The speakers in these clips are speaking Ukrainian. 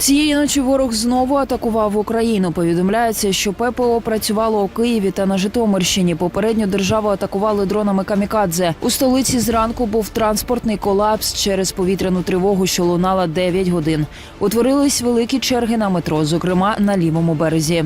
Цієї ночі ворог знову атакував Україну. Повідомляється, що ППО працювало у Києві та на Житомирщині. Попередньо державу атакували дронами камікадзе. У столиці зранку був транспортний колапс через повітряну тривогу, що лунала 9 годин. Утворились великі черги на метро, зокрема на лівому березі.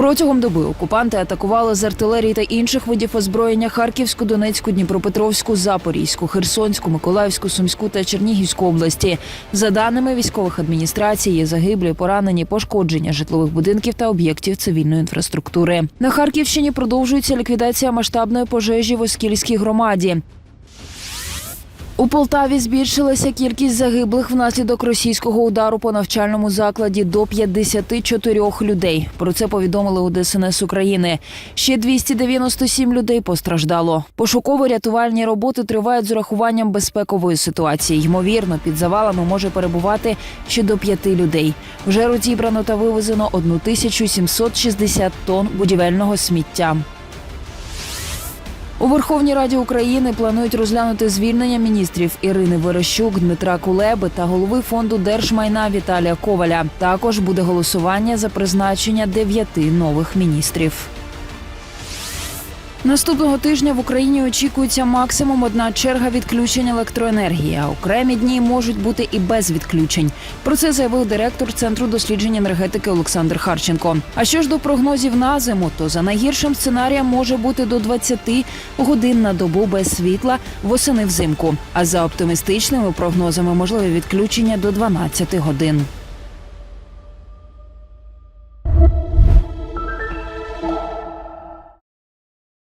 Протягом доби окупанти атакували з артилерії та інших видів озброєння Харківську, Донецьку, Дніпропетровську, Запорізьку, Херсонську, Миколаївську, Сумську та Чернігівську області. За даними військових адміністрацій, є загиблі, поранені, пошкодження житлових будинків та об'єктів цивільної інфраструктури. На Харківщині продовжується ліквідація масштабної пожежі в Оскільській громаді. У Полтаві збільшилася кількість загиблих внаслідок російського удару по навчальному закладі до 54 людей. Про це повідомили у ДСНС України. Ще 297 людей постраждало. Пошуково-рятувальні роботи тривають з урахуванням безпекової ситуації. Ймовірно, під завалами може перебувати ще до п'яти людей. Вже розібрано та вивезено 1760 тонн будівельного сміття. У Верховній Раді України планують розглянути звільнення міністрів Ірини Верещук, Дмитра Кулеби та голови фонду держмайна Віталія Коваля. Також буде голосування за призначення дев'яти нових міністрів. Наступного тижня в Україні очікується максимум одна черга відключень електроенергії. А окремі дні можуть бути і без відключень. Про це заявив директор центру досліджень енергетики Олександр Харченко. А що ж до прогнозів на зиму, то за найгіршим сценарієм може бути до 20 годин на добу без світла восени взимку. А за оптимістичними прогнозами можливе відключення до 12 годин.